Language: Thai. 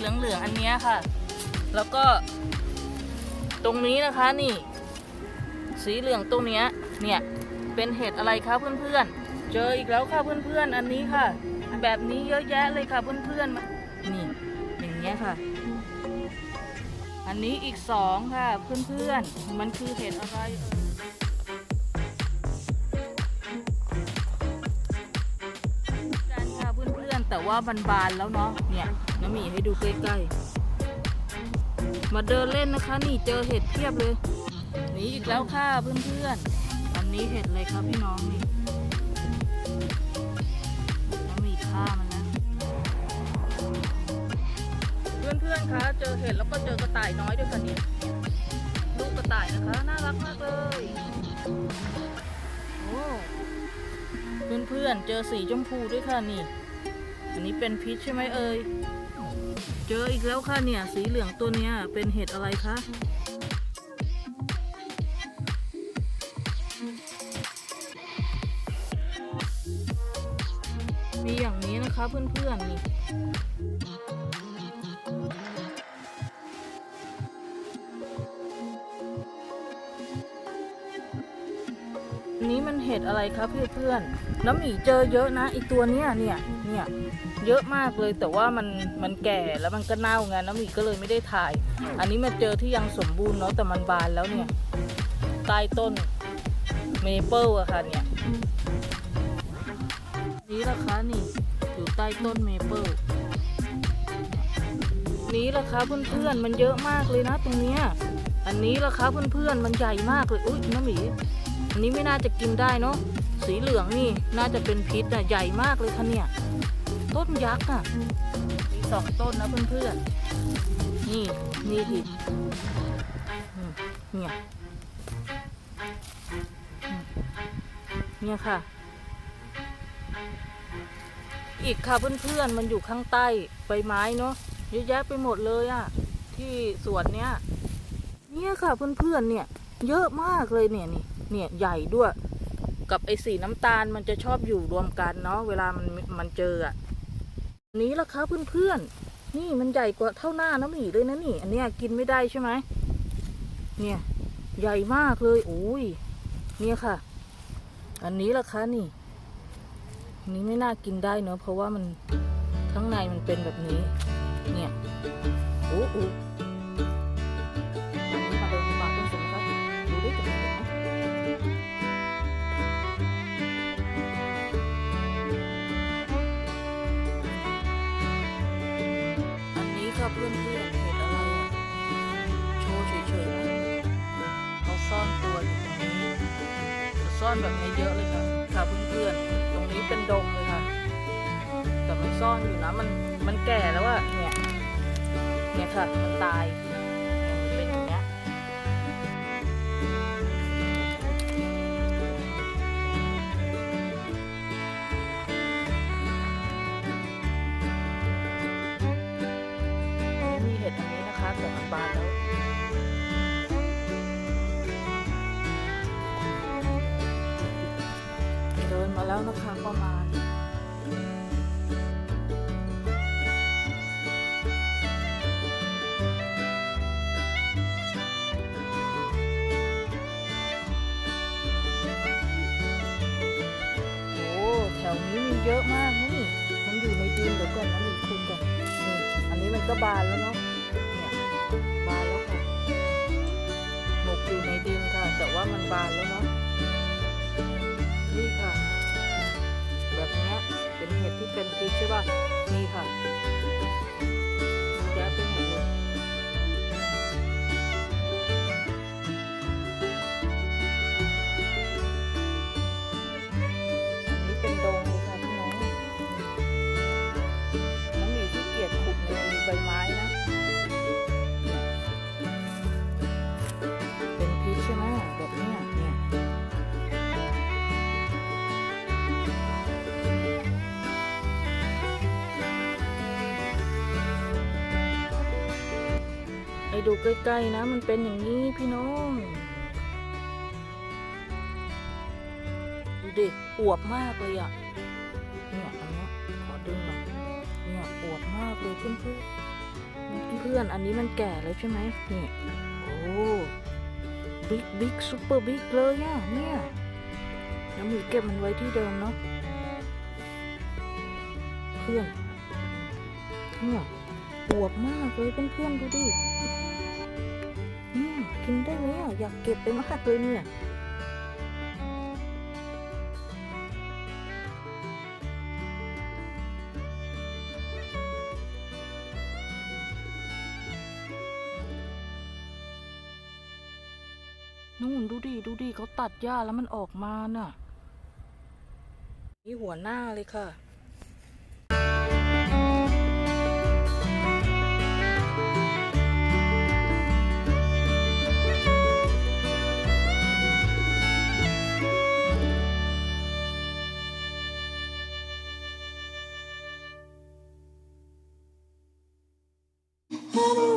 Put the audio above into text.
เหลืองๆอันนี้ค่ะ แล้วก็ ตรงนี้นะคะนี่ สีเหลืองตรงนี้เนี่ย เป็นเห็ดอะไรคะเพื่อนๆ เจออีกแล้วค่ะเพื่อนๆ อันนี้ค่ะ แบบนี้เยอะแยะเลยค่ะเพื่อนๆมานี่อย่างเงี้ยค่ะ อันนี้อีกสองค่ะเพื่อนๆ มันคือเห็ดอะไรเอ่ยกันค่ะเพื่อนๆแต่ว่าบานแล้วเนาะเนี่ย น้ำหมีให้ดูใกล้ๆ มาเดินเล่นนะคะ นี่เจอเห็ดเพียบเลยนี่อีกแล้วค่ะเพื่อนๆอันนี้เห็ดอะไรครับพี่น้องนี่น้ำหมีฆ่ามันแล้วเพื่อนๆคะเจอเห็ดแล้วก็เจอกระต่ายน้อยด้วยค่ะเนี่ยลูกกระต่ายนะคะน่ารักมากเลยโอ้เพื่อนๆเจอสีชมพูด้วยค่ะนี่ อันนี้เป็นพิษใช่ไหมเอ่ย เจออีกแล้วค่ะเนี่ย สีเหลืองตัวเนี้ยเป็นเห็ดอะไรคะมีอย่างนี้นะคะเพื่อนๆนี่ นี้มันเห็ดอะไรครับเพื่อนๆน้ำหมีเจอเยอะนะไอตัวเนี้ยเนี่ยเนี่ยเยอะมากเลยแต่ว่ามันมันแก่แล้วมันก็เน่าไงน้ำหมีก็เลยไม่ได้ถ่าย อันนี้มาเจอที่ยังสมบูรณ์เนาะแต่มันบานแล้วเนี่ยใต้ต้นเมเปิลอะค่ะเนี่ยนี่ละคะนี่อยู่ใต้ต้นเมเปิลนี้ละคะเพื่อนๆมันเยอะมากเลยนะตรงเนี้ยอันนี้ละคะเพื่อนๆมันใหญ่มากเลยอุ้ยน้ำหมี อันนี้ไม่น่าจะกินได้เนาะสีเหลืองนี่น่าจะเป็นพิษอะใหญ่มากเลยค่ะเนี่ย ต้นยักษ์อะมีสองต้นนะเพื่อนๆนี่นี่ดิอืมเนี่ยเนี่ยค่ะ อีกค่ะเพื่อนๆมันอยู่ข้างใต้ใบไม้เนาะเยอะแยะไปหมดเลยอะ ที่สวนเนี้ยเนี่ยค่ะเพื่อนๆเนี่ย เยอะมากเลยเนี่ยนี่ เนี่ยใหญ่ด้วย กับไอ้สีน้ำตาลมันจะชอบอยู่รวมกันเนาะเวลามันมันเจออะนี้ละคะเพื่อนๆนี่มันใหญ่กว่าเท่าหน้าน้ำหมีเลยนะนี่ อันเนี้ยกินไม่ได้ใช่ไหมเนี่ยใหญ่มากเลยโอ้ยเนี่ยค่ะ อันนี้ละคะนี่นนี้ไม่น่ากินได้เนอะเพราะว่ามันข้างในมันเป็นแบบนี้ เนี่ยโอ้โนี้ค่ะเพื่อนเห็นอะไรอะโชว์เฉยๆนะเขาซ่อนตัวอยู่ตรงนี้แต่ซ่อนแบบนี้เยอะเลยค่ะค่ะเพื่อนๆตรงนี้เป็นดงเลยค่ะแต่มันซ่อนอยู่นะมันมันแก่แล้วอะเนี่ยเนี่ยค่ะมันตาย มาแล้วนะคะประมาณโอ้แถวนี้มีเยอะมากนะนี่ มันอยู่ในดินเดี๋ยวก่อนนะมีคุณก่อนนี่อันนี้มันก็บานแล้วเนาะ เนี่ยบานแล้วค่ะ หมกอยู่ในดินค่ะ แต่ว่ามันบานแล้วเนาะ เห็ดที่เดูใกล้ๆนะ มันเป็นอย่างนี้พี่น้องดูดิอวบมากเลยอะเนี่ยอันนี้ขอดึงหน่อยเนี่ยอวบมากเลยเพื่อนๆเพื่อนอันนี้มันแก่แล้วใช่ไหมเนี่ยโอ้บิ๊กบิ๊กซูเปอร์บิ๊กเลยอะเนี่ยแล้วมีเก็บมันไว้ที่เดิมเนาะเพื่อนเนี่ยอวบมากเลยเพื่อนๆดูดิ เนี่ยกินได้ไหมอะอยากเก็บไปมากเลยเนี่ยนู่นดูดิดูดิเขาตัดหญ้าแล้วมันออกมาน่ะ นี่หัวหน้าเลยค่ะ Hello.